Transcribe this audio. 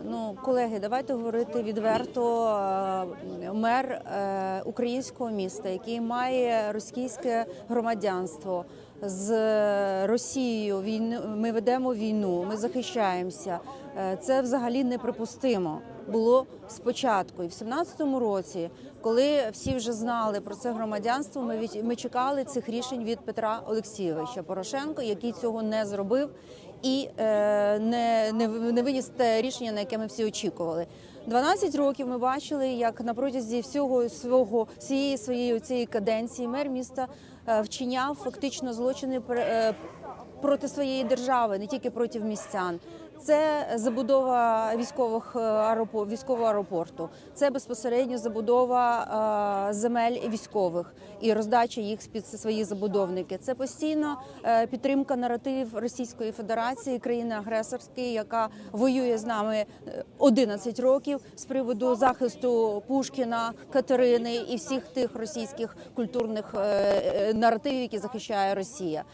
Ну, колеги, давайте говорити відверто. Е, Мер е, українського міста, який має російське громадянство з Росією. Війну ми ведемо війну, ми захищаємося. Е, Це взагалі неприпустимо. Було спочатку, і в 17-му році, коли всі вже знали про це громадянство, ми від- ми чекали цих рішень від Петра Олексійовича Порошенко, який цього не зробив і е, не, не, не виніс те рішення, на яке ми всі очікували. 12 років ми бачили, як на протязі всього свого всієї своєї цієї каденції мер міста е, вчиняв фактично злочини е, проти своєї держави, не тільки проти містян. Це забудова військових е, військового аеропорту, це безпосередньо забудова е, земель військових і роздача їх під свої забудовники. Це постійно е, підтримка наративів Російської Федерації, країни агресорської, яка воює з нами е, 11 років з приводу захисту Пушкіна, Катерини і всіх тих російських культурних наративів, які захищає Росія.